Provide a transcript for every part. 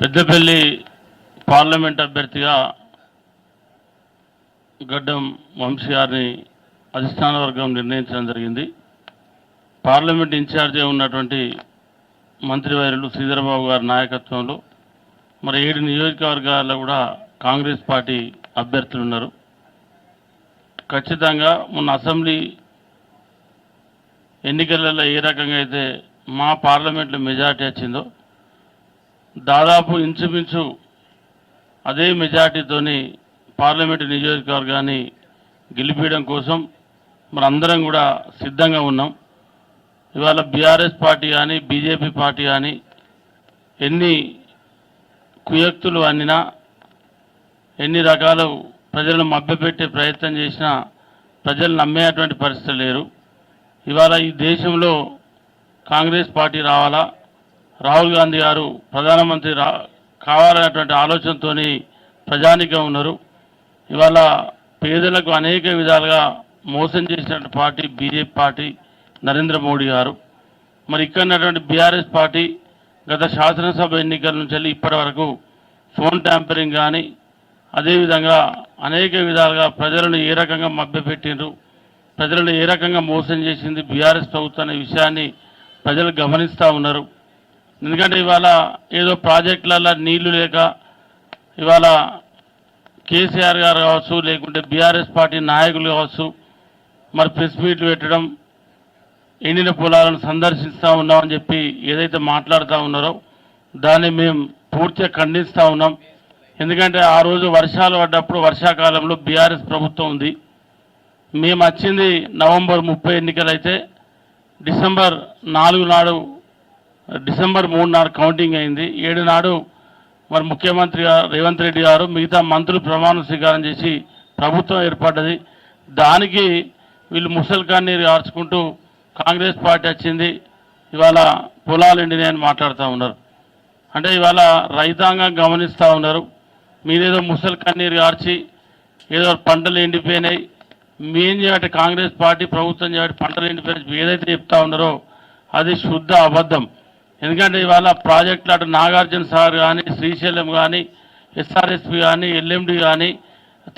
Peddapalli parliament అభ్యర్థిగా గడ్డం వంశీ గారిని అధిష్టాన వర్గం నిర్ణయించడం జరిగింది. పార్లమెంట్ ఇన్ఛార్జే ఉన్నటువంటి మంత్రివర్యులు శ్రీధరబాబు గారి నాయకత్వంలో మరి ఏడు నియోజకవర్గాల్లో కూడా కాంగ్రెస్ పార్టీ అభ్యర్థులు ఉన్నారు. ఖచ్చితంగా మొన్న అసెంబ్లీ ఎన్నికలలో ఏ రకంగా అయితే మా పార్లమెంట్లో మెజార్టీ వచ్చిందో దాదాపు ఇంచుమించు అదే మెజార్టీతోని పార్లమెంటు నియోజకవర్గాన్ని గెలిపించడం కోసం మనందరం కూడా సిద్ధంగా ఉన్నాం. ఇవాళ బీఆర్ఎస్ పార్టీ కానీ బీజేపీ పార్టీ కానీ ఎన్ని కుయక్తులు అన్నినా ఎన్ని రకాలు ప్రజలను మభ్యపెట్టే ప్రయత్నం చేసినా ప్రజలు నమ్మేటువంటి పరిస్థితి లేరు. ఇవాళ ఈ దేశంలో కాంగ్రెస్ పార్టీ రావాలా? రాహుల్ గాంధీ గారు ప్రధానమంత్రి రా కావాలనేటువంటి ఆలోచనతో ప్రజానిగా ఉన్నారు. ఇవాళ పేదలకు అనేక విధాలుగా మోసం చేసినటువంటి party BJP party Narendra Modi గారు. మరి ఇక్కడ ఉన్నటువంటి బీఆర్ఎస్ పార్టీ గత శాసనసభ ఎన్నికల నుంచి వెళ్ళి ఇప్పటి వరకు ఫోన్ ట్యాంపరింగ్ కానీ అదేవిధంగా అనేక విధాలుగా ప్రజలను ఏ రకంగా మభ్యపెట్టిండ్రు ప్రజలను ఏ రకంగా మోసం చేసింది బీఆర్ఎస్ ప్రభుత్వం అనే విషయాన్ని ప్రజలు గమనిస్తూ ఉన్నారు. ఎందుకంటే ఇవాళ ఏదో ప్రాజెక్టులలో నీళ్ళు లేక ఇవాళ కేసీఆర్ గారు కావచ్చు లేకుంటే బీఆర్ఎస్ పార్టీ నాయకులు కావచ్చు మరి ప్రెస్ మీట్లు పెట్టడం ఎండిన పొలాలను సందర్శిస్తూ ఉన్నామని చెప్పి ఏదైతే మాట్లాడుతూ ఉన్నారో దాన్ని మేము పూర్తిగా ఖండిస్తూ ఉన్నాం. ఎందుకంటే ఆ రోజు వర్షాలు పడ్డప్పుడు వర్షాకాలంలో బీఆర్ఎస్ ప్రభుత్వం ఉంది. మేము వచ్చింది నవంబర్ ముప్పై ఎన్నికలైతే డిసెంబర్ నాలుగు నాడు డిసెంబర్ మూడు నాడు కౌంటింగ్ అయింది. ఏడు నాడు మరి ముఖ్యమంత్రి గారు రేవంత్ రెడ్డి గారు మిగతా మంత్రులు ప్రమాణ స్వీకారం చేసి ప్రభుత్వం ఏర్పడ్డది. దానికి వీళ్ళు ముసలి కన్నీరు ఆర్చుకుంటూ కాంగ్రెస్ పార్టీ వచ్చింది. ఇవాళ పొలాలు ఎండినాయని మాట్లాడుతూ ఉన్నారు. అంటే ఇవాళ రైతాంగం గమనిస్తూ ఉన్నారు. మీరేదో ముసలి కన్నీరు ఆర్చి ఏదో పంటలు ఎండిపోయినాయి. మేం చేయబట్టి కాంగ్రెస్ పార్టీ ప్రభుత్వం చేయబట్టి పంటలు ఎండిపోయినాయి. ఏదైతే చెప్తా ఉన్నారో అది శుద్ధ అబద్ధం. ఎందుకంటే ఇవాళ ప్రాజెక్టులు అటు నాగార్జున సార్ కానీ శ్రీశైలం కానీ ఎస్ఆర్ఎస్పి కానీ ఎల్ఎండి కానీ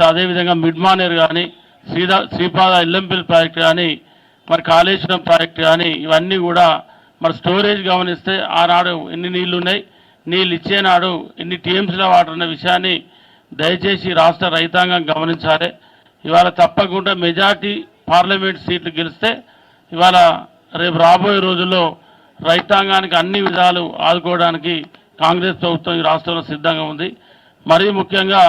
అదేవిధంగా మిడ్మానేర్ కానీ శ్రీదా శ్రీపాద ఎల్ఎంపీఎల్ ప్రాజెక్ట్ కానీ మరి కాళేశ్వరం ప్రాజెక్ట్ కానీ ఇవన్నీ కూడా మరి స్టోరేజ్ గమనిస్తే ఆనాడు ఎన్ని నీళ్ళు ఉన్నాయి నీళ్ళు ఇచ్చేనాడు ఎన్ని టీఎంసీల వాటర్ అన్న విషయాన్ని దయచేసి రాష్ట్ర రైతాంగం గమనించాలి. ఇవాళ తప్పకుండా మెజార్టీ పార్లమెంట్ సీట్లు గెలిస్తే ఇవాళ రేపు రాబోయే రోజుల్లో రైతాంగానికి అన్ని విధాలు ఆదుకోవడానికి కాంగ్రెస్ ప్రభుత్వం ఈ రాష్ట్రంలో సిద్ధంగా ఉంది. మరీ ముఖ్యంగా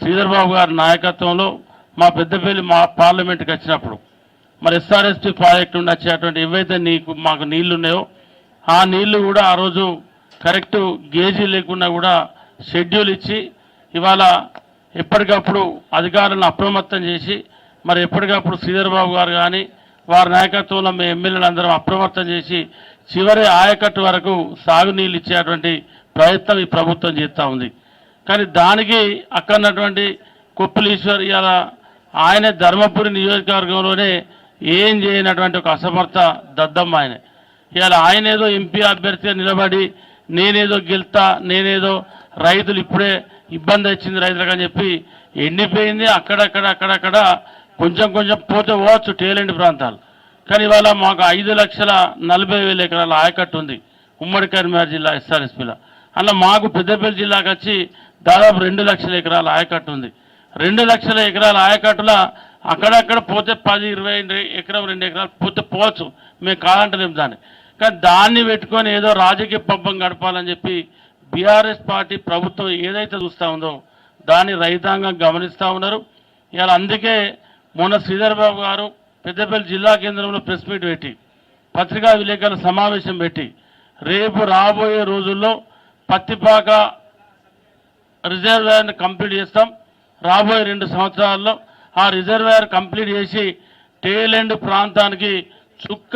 శ్రీధర్బాబు గారి నాయకత్వంలో మా పెద్దపల్లి మా పార్లమెంట్కి వచ్చినప్పుడు మరి ఎస్ఆర్ఎస్పి ప్రాజెక్టు నుండి వచ్చేటువంటి ఏవైతే నీకు మాకు నీళ్ళున్నాయో ఆ నీళ్ళు కూడా ఆ రోజు కరెక్ట్ గేజీ లేకుండా కూడా షెడ్యూల్ ఇచ్చి ఇవాళ ఎప్పటికప్పుడు అధికారులను అప్రమత్తం చేసి మరి ఎప్పటికప్పుడు శ్రీధర్బాబు గారు కానీ వారి నాయకత్వంలో మేము ఎమ్మెల్యేలు అందరం అప్రమత్తం చేసి చివరి ఆయకట్టు వరకు సాగునీళ్ళు ఇచ్చేటువంటి ప్రయత్నం ఈ ప్రభుత్వం చేస్తూ ఉంది. కానీ దానికి అక్కడ కొప్పులీశ్వర్ ఇవాళ ఆయన ధర్మపురి నియోజకవర్గంలోనే ఏం చేయనటువంటి ఒక అసమర్థ దద్దమ్మ ఆయన. ఇవాళ ఆయన ఏదో ఎంపీ అభ్యర్థిగా నిలబడి నేనేదో గెలుతా నేనేదో రైతులు ఇప్పుడే ఇబ్బంది వచ్చింది రైతులకు అని చెప్పి ఎండిపోయింది. అక్కడక్కడ అక్కడక్కడ కొంచెం కొంచెం పోతే పోవచ్చు టేలెంట్ ప్రాంతాలు. కానీ ఇవాళ మాకు ఐదు లక్షల నలభై వేల ఎకరాల ఆయకట్టు ఉంది. ఉమ్మడి కరీంనగర్ జిల్లా ఎస్ఆర్ఎస్పీలో. అలా మాకు పెద్దపల్లి జిల్లాకు వచ్చి దాదాపు రెండు లక్షల ఎకరాల ఆయకట్టు ఉంది. రెండు లక్షల ఎకరాల ఆయకట్టుల అక్కడక్కడ పోతే పది ఇరవై ఎకరం రెండు ఎకరాలు పోతే పోవచ్చు. మేము కాదంటలేము దాన్ని. కానీ దాన్ని పెట్టుకొని ఏదో రాజకీయ పబ్బం గడపాలని చెప్పి బీఆర్ఎస్ పార్టీ ప్రభుత్వం ఏదైతే చూస్తూ ఉందో దాన్ని రైతాంగం గమనిస్తూ ఉన్నారు. ఇవాళ అందుకే మొన్న శ్రీధర్ బాబు గారు పెద్దపల్లి జిల్లా కేంద్రంలో ప్రెస్ మీట్ పెట్టి పత్రికా విలేకరుల సమావేశం పెట్టి రేపు రాబోయే రోజుల్లో పత్తిపాక రిజర్వేయర్ని కంప్లీట్ చేస్తాం. రాబోయే రెండు సంవత్సరాల్లో ఆ రిజర్వేయర్ కంప్లీట్ చేసి టేలెండ్ ప్రాంతానికి చుక్క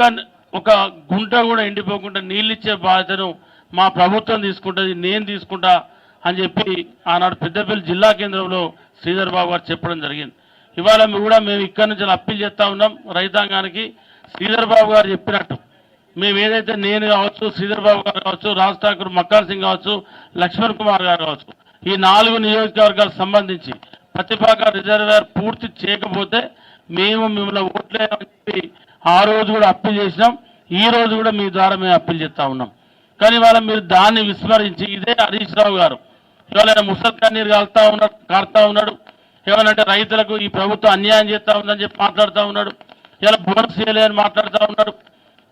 ఒక గుంట కూడా ఎండిపోకుండా నీళ్ళిచ్చే బాధ్యతను మా ప్రభుత్వం తీసుకుంటుంది నేను తీసుకుంటా అని చెప్పి ఆనాడు పెద్దపల్లి జిల్లా కేంద్రంలో శ్రీధర్ బాబు గారు చెప్పడం జరిగింది. ఇవాళ కూడా మేము ఇక్కడి నుంచి అప్పీల్ చేస్తా ఉన్నాం. రైతాంగానికి శ్రీధర్ బాబు గారు చెప్పినట్టు మేము ఏదైతే నేను కావచ్చు శ్రీధర్ బాబు గారు కావచ్చు రాజ్ ఠాకూర్ మక్కాన్ సింగ్ కావచ్చు లక్ష్మణ్ కుమార్ గారు కావచ్చు ఈ నాలుగు నియోజకవర్గాలకు సంబంధించి ప్రతిపాక రిజర్వేర్ పూర్తి చేయకపోతే మేము మిమ్మల్ని ఓట్లేమని చెప్పి ఆ రోజు కూడా అప్పీల్ చేసినాం. ఈ రోజు కూడా మీ ద్వారా మేము అప్పీల్ చేస్తా ఉన్నాం. కానీ ఇవాళ మీరు దాన్ని విస్మరించి ఇదే హరీష్ రావు గారు ఇవాళ ముసల్ కన్నీరు కాలుతా ఉన్నాడు కారుతా ఉన్నాడు. ఏమనంటే రైతులకు ఈ ప్రభుత్వం అన్యాయం చేస్తూ ఉందని చెప్పి మాట్లాడుతూ ఉన్నాడు. ఇలా బోనస్ చేయలేదని మాట్లాడుతూ ఉన్నాడు.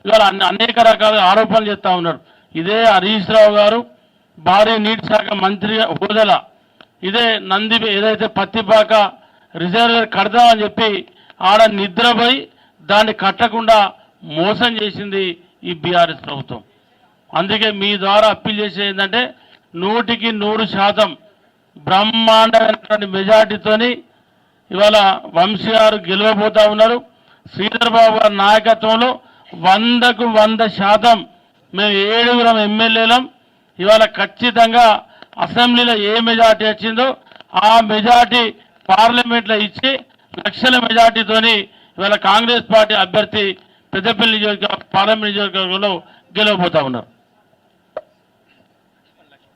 ఇవాళ అనేక రకాల ఆరోపణలు చేస్తూ ఉన్నాడు. ఇదే హరీష్ రావు గారు భారీ నీటి శాఖ మంత్రి హోదల. ఇదే నంది ఏదైతే పత్తిపాక రిజర్వేర్ కడదామని చెప్పి ఆడ నిద్రపోయి దాన్ని కట్టకుండా మోసం చేసింది ఈ బీఆర్ఎస్ ప్రభుత్వం. అందుకే మీ ద్వారా అప్పీల్ చేసేది ఏంటంటే నూటికి నూరు శాతం బ్రహ్మాండమైనటువంటి మెజార్టీతోని ఇవాళ వంశీ గారు గెలవబోతా ఉన్నారు. శ్రీధర్ బాబు గారి నాయకత్వంలో వందకు వంద శాతం మేము ఏడుగురం ఎమ్మెల్యేలం. ఇవాళ ఖచ్చితంగా అసెంబ్లీలో ఏ మెజార్టీ వచ్చిందో ఆ మెజార్టీ పార్లమెంట్లో ఇచ్చి లక్షల మెజార్టీతోని ఇవాళ కాంగ్రెస్ పార్టీ అభ్యర్థి పెద్దపల్లి నియోజకవర్గ పార్లమెంట్ నియోజకవర్గంలో గెలవబోతా ఉన్నారు.